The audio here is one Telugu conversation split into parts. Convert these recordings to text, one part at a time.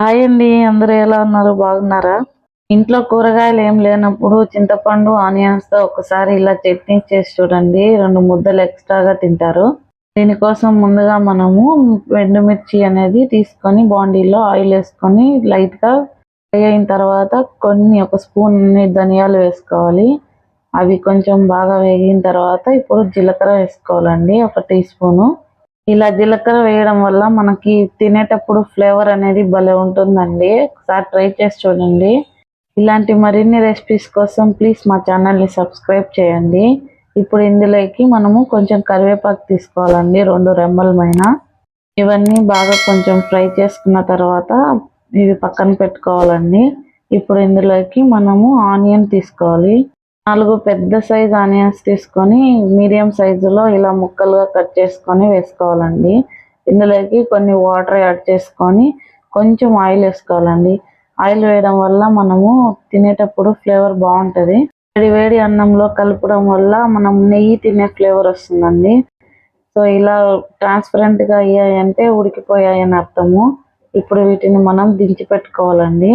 హాయ్ అండి అందరూ ఎలా ఉన్నారు? బాగున్నారా? ఇంట్లో కూరగాయలు ఏం లేనప్పుడు చింతపండు ఆనియన్స్తో ఒకసారి ఇలా చట్నీ చేసి చూడండి. రెండు ముద్దలు ఎక్స్ట్రాగా తింటారు. దీనికోసం ముందుగా మనము ఎండుమిర్చి అనేది తీసుకొని బాండీలో ఆయిల్ వేసుకొని లైట్గా ఫ్రై అయిన తర్వాత కొన్ని ఒక స్పూన్ ధనియాలు వేసుకోవాలి. అవి కొంచెం బాగా వేగిన తర్వాత ఇప్పుడు జీలకర్ర వేసుకోవాలండి ఒక టీ స్పూను. ఇలా జీలకర్ర వేయడం వల్ల మనకి తినేటప్పుడు ఫ్లేవర్ అనేది భలే ఉంటుందండి. ఒకసారి ట్రై చేసి చూడండి. ఇలాంటి మరిన్ని రెసిపీస్ కోసం ప్లీజ్ మా ఛానల్ని సబ్స్క్రైబ్ చేయండి. ఇప్పుడు ఇందులోకి మనము కొంచెం కరివేపాకు తీసుకోవాలండి రెండు రెమ్మలమైన. ఇవన్నీ బాగా కొంచెం ఫ్రై చేసుకున్న తర్వాత ఇవి పక్కన పెట్టుకోవాలండి. ఇప్పుడు ఇందులోకి మనము ఆనియన్ తీసుకోవాలి. నాలుగు పెద్ద సైజ్ ఆనియన్స్ తీసుకొని మీడియం సైజులో ఇలా ముక్కలుగా కట్ చేసుకొని వేసుకోవాలండి. ఇందులోకి కొన్ని వాటర్ యాడ్ చేసుకొని కొంచెం ఆయిల్ వేసుకోవాలండి. ఆయిల్ వేయడం వల్ల మనము తినేటప్పుడు ఫ్లేవర్ బాగుంటుంది. వేడి వేడి అన్నంలో కలపడం వల్ల మనం నెయ్యి తినే ఫ్లేవర్ వస్తుందండి. సో ఇలా ట్రాన్స్పరెంట్గా అయ్యాయంటే ఉడికిపోయాయని అర్థము. ఇప్పుడు వీటిని మనం దించి పెట్టుకోవాలండి.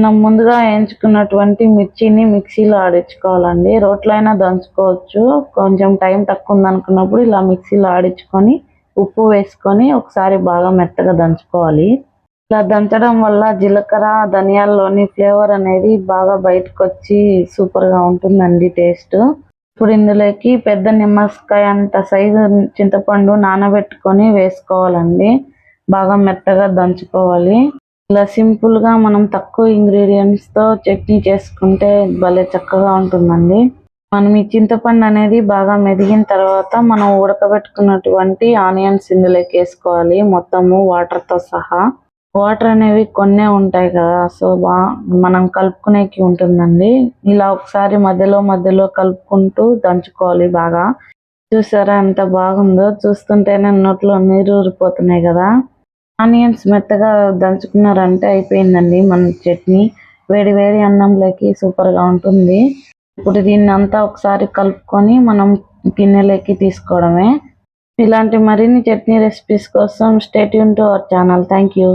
మనం ముందుగా వేయించుకున్నటువంటి మిర్చిని మిక్సీలో ఆడించుకోవాలండి. రోట్లో అయినా దంచుకోవచ్చు. కొంచెం టైం తక్కువ ఉందనుకున్నప్పుడు ఇలా మిక్సీలో ఆడించుకొని ఉప్పు వేసుకొని ఒకసారి బాగా మెత్తగా దంచుకోవాలి. ఇలా దంచడం వల్ల జీలకర్ర ధనియాల్లోని ఫ్లేవర్ అనేది బాగా బయటకు వచ్చి సూపర్గా ఉంటుందండి టేస్ట్. ఇప్పుడు ఇందులోకి పెద్ద నిమ్మకాయ అంత సైజు చింతపండు నానబెట్టుకొని వేసుకోవాలండి. బాగా మెత్తగా దంచుకోవాలి. ఇలా సింపుల్గా మనం తక్కువ ఇంగ్రీడియంట్స్తో చట్నీ చేసుకుంటే భలే చక్కగా ఉంటుందండి. మనం ఈ చింతపండు అనేది బాగా మెదిగిన తర్వాత మనం ఉడకబెట్టుకున్నటువంటి ఆనియన్స్ ఇందులోకి వేసుకోవాలి. మొత్తము వాటర్తో సహా. వాటర్ అనేవి కొన్నే ఉంటాయి కదా సో బా మనం కలుపుకునేకి ఉంటుందండి. ఇలా ఒకసారి మధ్యలో మధ్యలో కలుపుకుంటూ దంచుకోవాలి బాగా. చూసారా ఎంత బాగుందో? చూస్తుంటేనే నోట్లో నీరు ఊరిపోతున్నాయి కదా. ఆనియన్స్ మెత్తగా దంచుకున్నారంటే అయిపోయిందండి మన చట్నీ. వేడి వేడి అన్నంలోకి సూపర్గా ఉంటుంది. ఇప్పుడు దీన్ని అంతా ఒకసారి కలుపుకొని మనం గిన్నెలోకి తీసుకోవడమే. ఇలాంటి మరిన్ని చట్నీ రెసిపీస్ కోసం stay Yoon to our channel. Thank you.